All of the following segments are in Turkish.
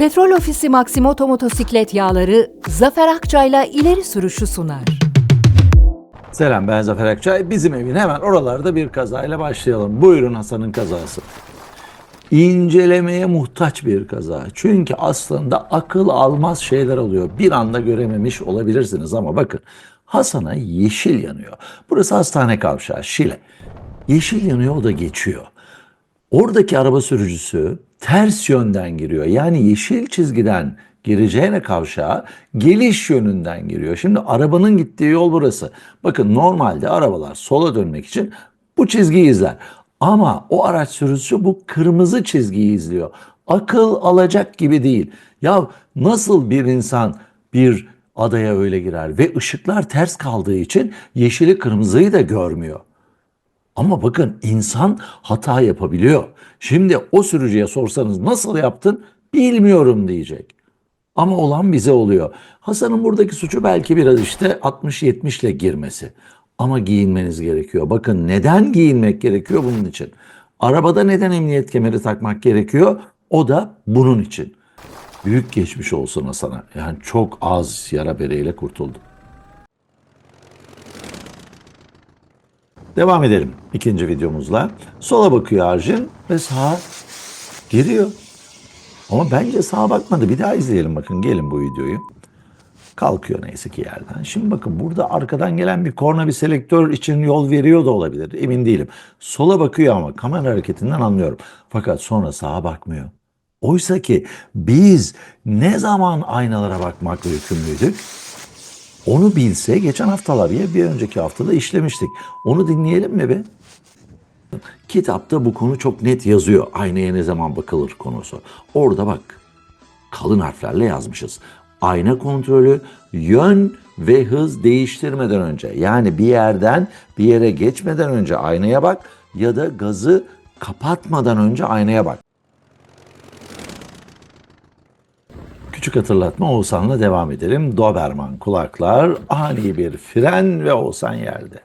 Petrol Ofisi Maximoto motosiklet yağları Zafer Akçay'la ileri sürüşü sunar. Selam ben Zafer Akçay. Bizim evin hemen oralarda bir kazayla başlayalım. Buyurun Hasan'ın kazası. İncelemeye muhtaç bir kaza. Çünkü aslında akıl almaz şeyler oluyor. Bir anda görememiş olabilirsiniz ama bakın Hasan'a yeşil yanıyor. Burası hastane kavşağı Şile. Yeşil yanıyor o da geçiyor. Oradaki araba sürücüsü ters yönden giriyor. Yani yeşil çizgiden gireceğine kavşağa geliş yönünden giriyor. Şimdi arabanın gittiği yol burası. Bakın normalde arabalar sola dönmek için bu çizgiyi izler. Ama o araç sürücüsü bu kırmızı çizgiyi izliyor. Akıl alacak gibi değil. Ya nasıl bir insan bir adaya öyle girer ve ışıklar ters kaldığı için yeşili kırmızıyı da görmüyor. Ama bakın insan hata yapabiliyor. Şimdi o sürücüye sorsanız nasıl yaptın bilmiyorum diyecek. Ama olan bize oluyor. Hasan'ın buradaki suçu belki biraz işte 60-70 ile girmesi. Ama giyinmeniz gerekiyor. Bakın neden giyinmek gerekiyor bunun için? Arabada neden emniyet kemeri takmak gerekiyor? O da bunun için. Büyük geçmiş olsun Hasan'a. Yani çok az yara bereyle kurtuldu. Devam edelim ikinci videomuzla. Sola bakıyor Arjin ve sağa giriyor. Ama bence sağa bakmadı. Bir daha izleyelim bakın. Gelin bu videoyu. Kalkıyor neyse ki yerden. Şimdi bakın burada arkadan gelen bir korna bir selektör için yol veriyor da olabilir. Emin değilim. Sola bakıyor ama kamera hareketinden anlıyorum. Fakat sonra sağa bakmıyor. Oysa ki biz ne zaman aynalara bakmakla yükümlüydük? Onu bilse geçen haftalar ya bir önceki haftada işlemiştik. Onu dinleyelim mi be? Kitapta bu konu çok net yazıyor. Aynaya ne zaman bakılır konusu. Orada bak kalın harflerle yazmışız. Ayna kontrolü yön ve hız değiştirmeden önce yani bir yerden bir yere geçmeden önce aynaya bak ya da gazı kapatmadan önce aynaya bak. Küçük hatırlatma Oğuzhan'la devam edelim. Doberman kulaklar, ani bir fren ve Oğuzhan yerde.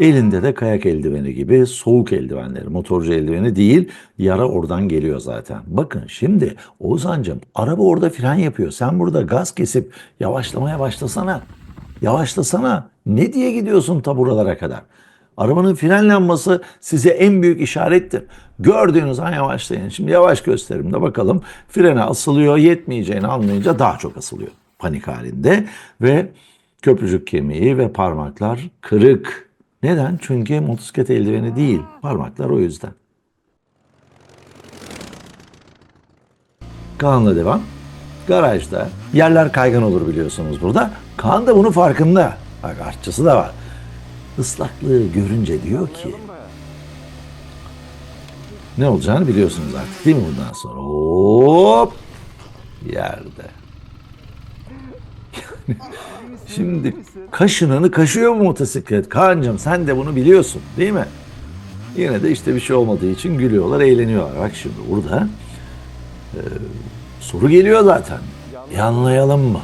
Elinde de kayak eldiveni gibi soğuk eldivenleri, motorcu eldiveni değil, yara oradan geliyor zaten. Bakın şimdi Oğuzhan'cığım araba orada fren yapıyor. Sen burada gaz kesip yavaşlamaya başlasana. Yavaşlasana. Ne diye gidiyorsun ta buralara kadar? Arabanın frenlenması size en büyük işarettir. Gördüğünüz an yavaşlayın. Şimdi yavaş gösterimde bakalım frene asılıyor. Yetmeyeceğini anlayınca daha çok asılıyor. Panik halinde ve köprücük kemiği ve parmaklar kırık. Neden? Çünkü motosiklet eldiveni değil. Parmaklar o yüzden. Kaan'la devam. Garajda yerler kaygan olur biliyorsunuz burada. Kaan da bunun farkında. Bak artçısı da var. Islaklığı görünce diyor ki ne olacağını biliyorsunuz artık değil mi bundan sonra? Hop yerde. Şimdi kaşınanı kaşıyor mu motosiklet? Kaan'cığım sen de bunu biliyorsun değil mi? Yine de işte bir şey olmadığı için gülüyorlar, eğleniyorlar. Bak şimdi burada e, soru geliyor zaten. Yanlayalım mı?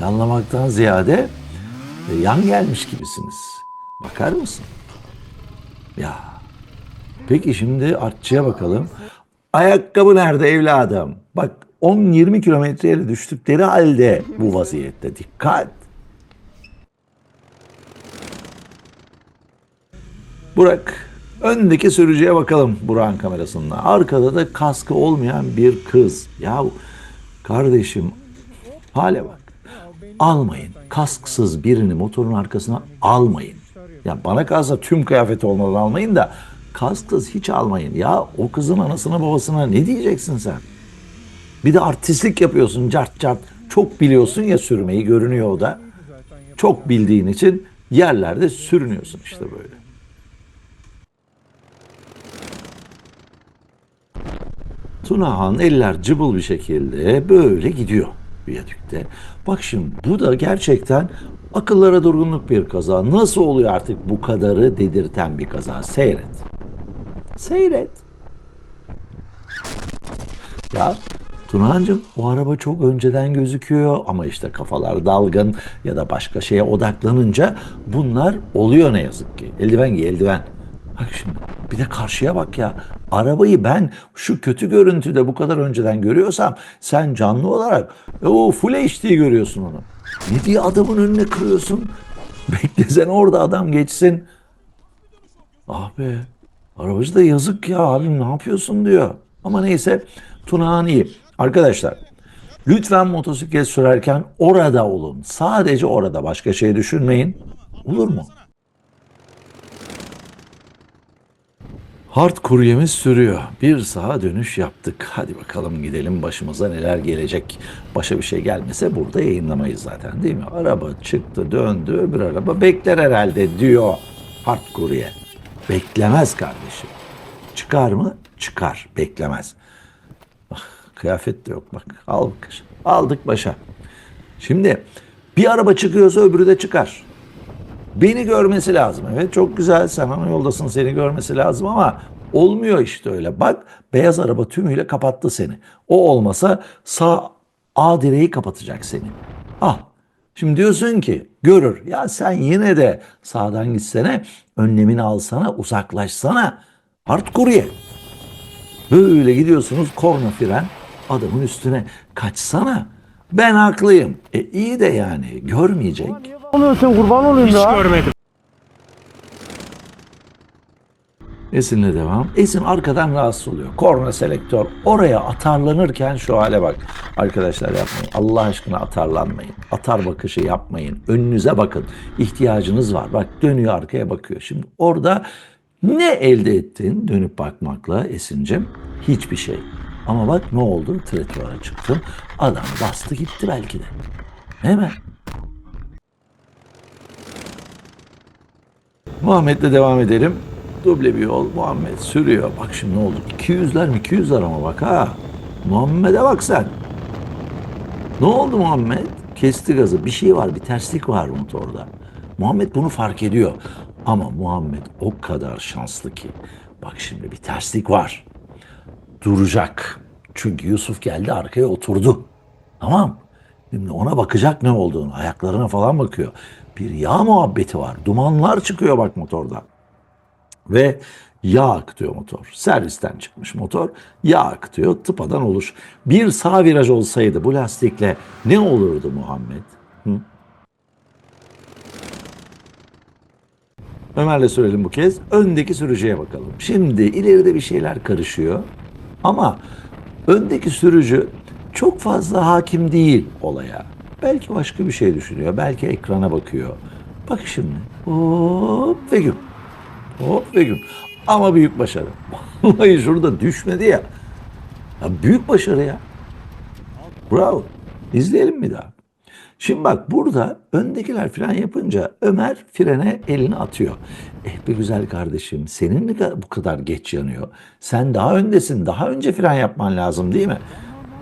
Yanlamaktan ziyade e, yan gelmiş gibisiniz. Bakar mısın? Ya. Peki şimdi artçıya bakalım. Ayakkabı nerede evladım? Bak 10-20 kilometreye düştükleri halde bu vaziyette. Dikkat. Burak, öndeki sürücüye bakalım Burak'ın kamerasında. Arkada da kaskı olmayan bir kız. Ya kardeşim hale bak. Almayın. Kasksız birini motorun arkasına almayın. Ya bana kalsa tüm kıyafeti olmadan almayın da kasksız hiç almayın. Ya o kızın anasına babasına ne diyeceksin sen? Bir de artistlik yapıyorsun cart cart. Çok biliyorsun ya sürmeyi görünüyor o da. Çok bildiğin için yerlerde sürünüyorsun işte böyle. Tunahan eller cıbıl bir şekilde böyle gidiyor viyadükte. Bak şimdi bu da gerçekten akıllara durgunluk bir kaza. Nasıl oluyor artık bu kadarı dedirten bir kaza? Seyret. Seyret. Ya Tunahancığım o araba çok önceden gözüküyor ama işte kafalar dalgın ya da başka şeye odaklanınca bunlar oluyor ne yazık ki. Eldiven giy eldiven. Bak şimdi bir de karşıya bak ya. Arabayı ben şu kötü görüntüde bu kadar önceden görüyorsam sen canlı olarak e, o full HD görüyorsun onu. Ne diye adamın önüne kırıyorsun? Beklesen orada adam geçsin. Ah be. Arabacı da yazık ya abim ne yapıyorsun diyor. Ama neyse Tunağan iyi. Arkadaşlar lütfen motosiklet sürerken orada olun. Sadece orada başka şey düşünmeyin. Olur mu? Hard kuryemiz sürüyor. Bir sağa dönüş yaptık. Hadi bakalım gidelim başımıza neler gelecek. Başa bir şey gelmese burada yayınlamayız zaten değil mi? Araba çıktı döndü öbür araba bekler herhalde diyor hard kurye. Beklemez kardeşim. Çıkar mı? Çıkar. Beklemez. Bak kıyafet de yok bak. Aldık. Aldık başa. Şimdi bir araba çıkıyorsa öbürü de çıkar. Beni görmesi lazım. Evet çok güzel sen ana yoldasın seni görmesi lazım ama olmuyor işte öyle. Bak beyaz araba tümüyle kapattı seni. O olmasa sağ A direği kapatacak seni. Al. Şimdi diyorsun ki görür. Ya sen yine de sağdan gitsene, önlemini alsana, uzaklaşsana. Hard kurye. Böyle gidiyorsunuz korna fren adamın üstüne kaçsana. Ben haklıyım. E iyi de yani görmeyecek. Oluyorsun kurban olayım Hiç ya. görmedim. Esin'le devam. Esin arkadan rahatsız oluyor. Korna selektör oraya atarlanırken şu hale bak. Arkadaşlar yapmayın. Allah aşkına atarlanmayın. Atar bakışı yapmayın. Önünüze bakın. İhtiyacınız var. Bak dönüyor arkaya bakıyor. Şimdi orada ne elde ettin dönüp bakmakla Esin'cim? Hiçbir şey. Ama bak ne oldu? Tretuvara çıktın. Adam bastı gitti belki de. Hemen. Muhammed'le devam edelim. Duble bir yol. Muhammed sürüyor. Bak şimdi ne oldu? 200'ler mi? 200'ler ama bak ha. Muhammed'e bak sen. Ne oldu Muhammed? Kesti gazı. Bir şey var, bir terslik var motorda. Muhammed bunu fark ediyor. Ama Muhammed o kadar şanslı ki. Bak şimdi bir terslik var. Duracak. Çünkü Yusuf geldi arkaya oturdu. Tamam. Şimdi ona bakacak ne olduğunu. Ayaklarına falan bakıyor. Bir yağ muhabbeti var. Dumanlar çıkıyor bak motordan ve yağ akıtıyor motor. Servisten çıkmış motor yağ akıtıyor tıpadan oluş. Bir sağ viraj olsaydı bu lastikle ne olurdu Muhammed? Hı? Ömer'le sürelim bu kez. Öndeki sürücüye bakalım. Şimdi ileride bir şeyler karışıyor. Ama öndeki sürücü çok fazla hakim değil olaya. Belki başka bir şey düşünüyor. Belki ekrana bakıyor. Bak şimdi. Hop ve güm. Hop ve güm. Ama büyük başarı. Vallahi şurada düşmedi ya. ya büyük başarı ya. Bravo. İzleyelim bir daha. Şimdi bak burada öndekiler fren yapınca Ömer frene elini atıyor. Eh be güzel kardeşim senin mi bu kadar geç yanıyor? Sen daha öndesin. Daha önce fren yapman lazım değil mi?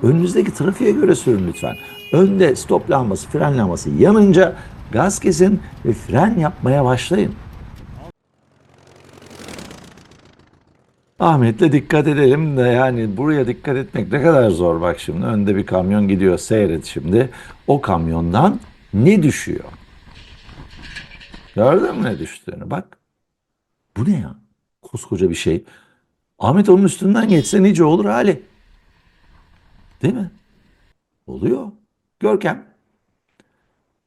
Önünüzdeki trafiğe göre sürün lütfen. Önde stop lambası, fren lambası yanınca gaz kesin ve fren yapmaya başlayın. Ahmet'le dikkat edelim de yani buraya dikkat etmek ne kadar zor bak şimdi. Önde bir kamyon gidiyor seyret şimdi. O kamyondan ne düşüyor? Gördün mü ne düştüğünü bak. Bu ne ya? Koskoca bir şey. Ahmet onun üstünden geçse nice olur hali. Değil mi? Oluyor. Görkem.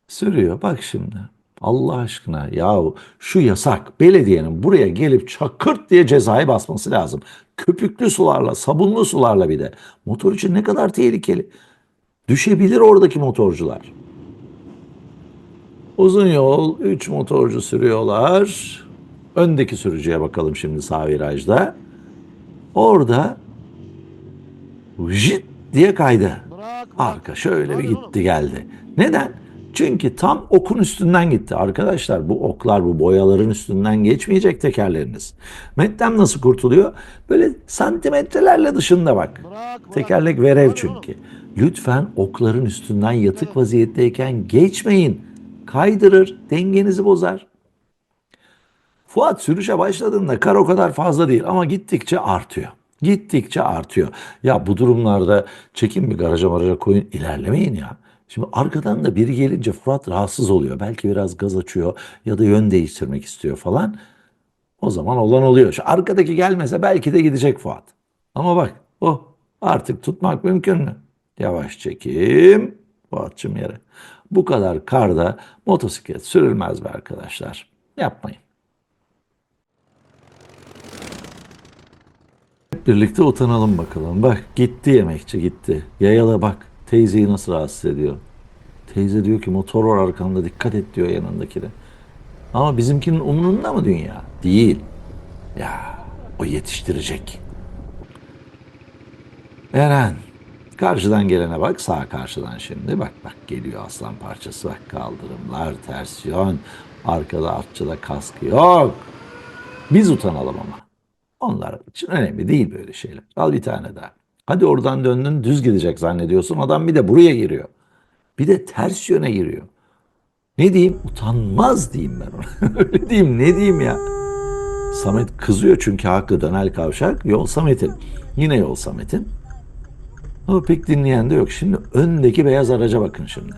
Sürüyor. Bak şimdi. Allah aşkına yahu şu yasak belediyenin buraya gelip çakırt diye cezayı basması lazım. Köpüklü sularla, sabunlu sularla bir de. Motor için ne kadar tehlikeli. Düşebilir oradaki motorcular. Uzun yol, 3 motorcu sürüyorlar. Öndeki sürücüye bakalım şimdi sağ virajda. Orada jit diye kaydı. Arka şöyle bir gitti geldi. Neden? Çünkü tam okun üstünden gitti. Arkadaşlar bu oklar bu boyaların üstünden geçmeyecek tekerleriniz. Mettem nasıl kurtuluyor? Böyle santimetrelerle dışında bak. Tekerlek verev çünkü. Lütfen okların üstünden yatık vaziyetteyken geçmeyin. Kaydırır, dengenizi bozar. Fuat sürüşe başladığında kar o kadar fazla değil ama gittikçe artıyor. Gittikçe artıyor. Ya bu durumlarda çekin bir garaja maraja koyun ilerlemeyin ya. Şimdi arkadan da biri gelince Fırat rahatsız oluyor. Belki biraz gaz açıyor ya da yön değiştirmek istiyor falan. O zaman olan oluyor. Şu arkadaki gelmese belki de gidecek Fuat. Ama bak o artık tutmak mümkün mü? Yavaş çekim. Fuat'cığım yere. Bu kadar karda motosiklet sürülmez be arkadaşlar. Yapmayın. Birlikte utanalım bakalım. Bak gitti yemekçi gitti. Yayala bak teyzeyi nasıl rahatsız ediyor. Teyze diyor ki motor var arkamda dikkat et diyor yanındakine. Ama bizimkinin umrunda mı dünya? Değil. Ya o yetiştirecek. Eren karşıdan gelene bak sağ karşıdan şimdi bak bak geliyor aslan parçası bak kaldırımlar ters yön arkada artçıda kaskı yok. Biz utanalım ama. Onlar için önemli değil böyle şeyler. Al bir tane daha. Hadi oradan döndün düz gidecek zannediyorsun. Adam bir de buraya giriyor. Bir de ters yöne giriyor. Ne diyeyim? Utanmaz diyeyim ben ona. Öyle diyeyim ne diyeyim ya? Samet kızıyor çünkü haklı dönel kavşak. Yol Samet'in. Yine yol Samet'in. Ama pek dinleyen de yok. Şimdi öndeki beyaz araca bakın şimdi.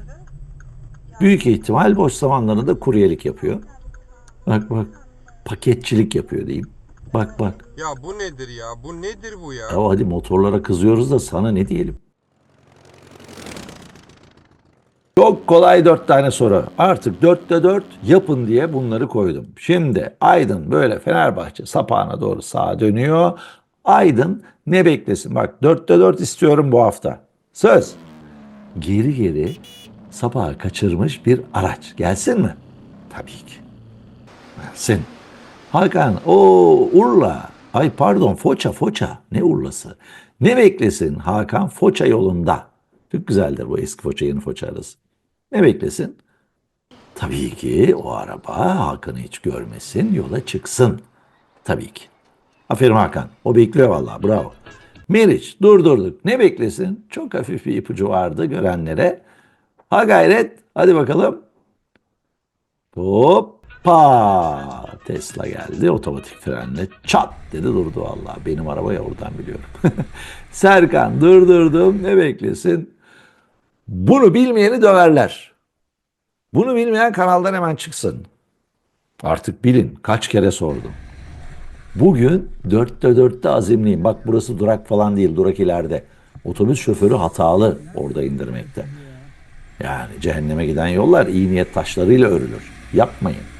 Büyük ihtimal boş zamanlarında kuryelik yapıyor. Bak bak. Paketçilik yapıyor diyeyim. Bak bak. Ya bu nedir ya? Bu nedir bu ya? Ya hadi motorlara kızıyoruz da sana ne diyelim? Çok kolay dört tane soru. Artık dörtte dört yapın diye bunları koydum. Şimdi Aydın böyle Fenerbahçe sapağına doğru sağa dönüyor. Aydın ne beklesin? Bak dörtte dört istiyorum bu hafta. Söz. Geri geri sapağı kaçırmış bir araç. Gelsin mi? Tabii ki. Gelsin. Hakan o Urla. Ay pardon Foça Foça. Ne Urlası? Ne beklesin Hakan Foça yolunda. Çok güzeldir bu eski Foça yeni Foça arası. Ne beklesin? Tabii ki o araba Hakan'ı hiç görmesin yola çıksın. Tabii ki. Aferin Hakan. O bekliyor vallahi bravo. Meriç durdurduk. Ne beklesin? Çok hafif bir ipucu vardı görenlere. Ha gayret. Hadi bakalım. Hoppa! Tesla geldi otomatik frenle çat dedi durdu vallahi. Benim arabayı oradan biliyorum. Serkan durdurdum ne beklesin? Bunu bilmeyeni döverler. Bunu bilmeyen kanaldan hemen çıksın. Artık bilin kaç kere sordum. Bugün dörtte dörtte azimliyim. Bak burası durak falan değil durak ileride. Otobüs şoförü hatalı orada indirmekte. Yani cehenneme giden yollar iyi niyet taşlarıyla örülür. Yapmayın.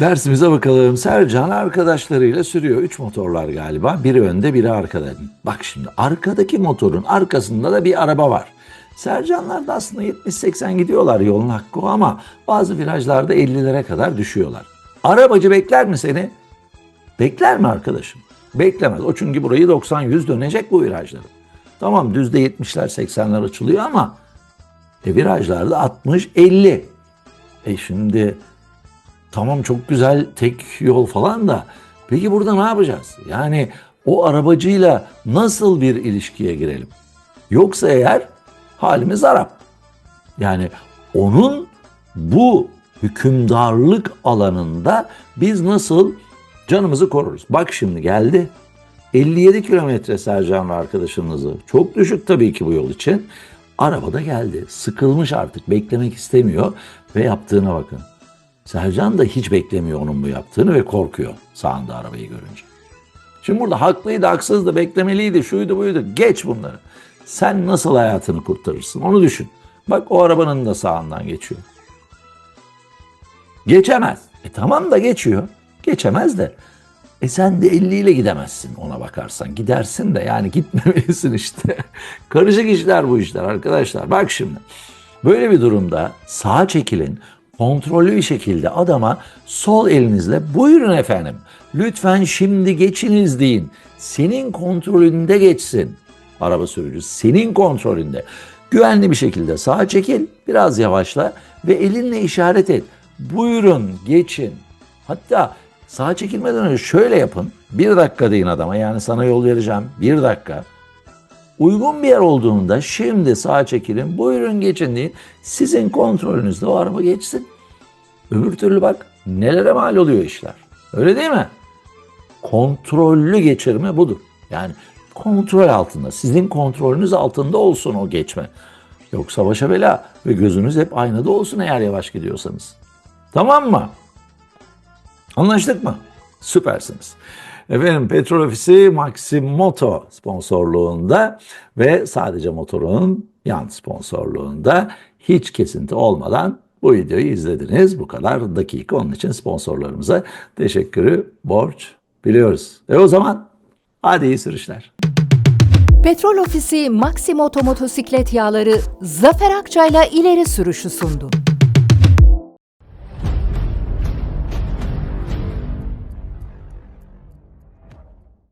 Dersimize bakalım. Sercan arkadaşlarıyla sürüyor. Üç motorlar galiba. Biri önde biri arkada. Bak şimdi arkadaki motorun arkasında da bir araba var. Sercanlar da aslında 70-80 gidiyorlar yolun hakkı ama bazı virajlarda 50'lere kadar düşüyorlar. Arabacı bekler mi seni? Bekler mi arkadaşım? Beklemez. O çünkü burayı 90-100 dönecek bu virajları. Tamam düzde 70'ler 80'ler açılıyor ama e, virajlarda 60-50. E şimdi tamam çok güzel tek yol falan da peki burada ne yapacağız? Yani o arabacıyla nasıl bir ilişkiye girelim? Yoksa eğer halimiz Arap. Yani onun bu hükümdarlık alanında biz nasıl canımızı koruruz? Bak şimdi geldi. 57 kilometre Sercan ve arkadaşınızı. Çok düşük tabii ki bu yol için. Arabada geldi. Sıkılmış artık. Beklemek istemiyor. Ve yaptığına bakın. Sercan da hiç beklemiyor onun bu yaptığını ve korkuyor sağında arabayı görünce. Şimdi burada haklıydı, haksızdı, beklemeliydi, şuydu buydu. Geç bunları. Sen nasıl hayatını kurtarırsın onu düşün. Bak o arabanın da sağından geçiyor. Geçemez. E tamam da geçiyor. Geçemez de. E sen de 50 ile gidemezsin ona bakarsan. Gidersin de yani gitmemelisin işte. Karışık işler bu işler arkadaşlar. Bak şimdi. Böyle bir durumda sağa çekilin. Kontrollü bir şekilde adama sol elinizle buyurun efendim. Lütfen şimdi geçiniz deyin. Senin kontrolünde geçsin. Araba sürücüsü senin kontrolünde. Güvenli bir şekilde sağa çekil, biraz yavaşla ve elinle işaret et. Buyurun geçin. Hatta sağa çekilmeden önce şöyle yapın. Bir dakika deyin adama yani sana yol vereceğim. Bir dakika. Uygun bir yer olduğunda şimdi sağa çekilin, buyurun geçin deyin. Sizin kontrolünüzde o araba geçsin. Öbür türlü bak nelere mal oluyor işler. Öyle değil mi? Kontrollü geçirme budur. Yani kontrol altında, sizin kontrolünüz altında olsun o geçme. Yoksa başa bela ve gözünüz hep aynada olsun eğer yavaş gidiyorsanız. Tamam mı? Anlaştık mı? Süpersiniz. Efendim Petrol Ofisi Maximoto sponsorluğunda ve sadece motorun yan sponsorluğunda hiç kesinti olmadan bu videoyu izlediniz. Bu kadar dakika onun için sponsorlarımıza teşekkürü borç biliyoruz. E o zaman hadi iyi sürüşler. Petrol Ofisi Maximoto motosiklet yağları Zafer Akçay'la ileri sürüşü sundu.